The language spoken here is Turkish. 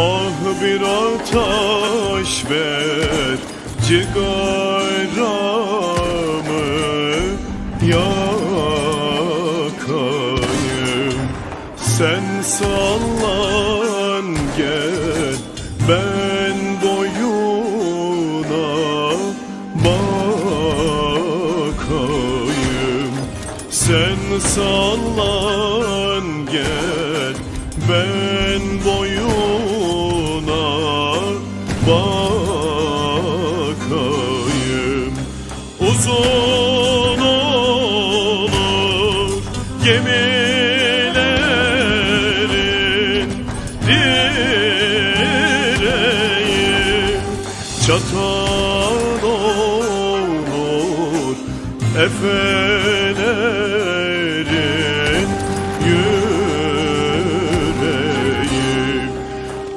Ah bir ateş ver cigaramı yakayım. Sen sallan gel ben boyuna bakayım. Sen sallan gel ben boyuna bakayım. Uzun olur gemilerin direği. Çatan olur efeler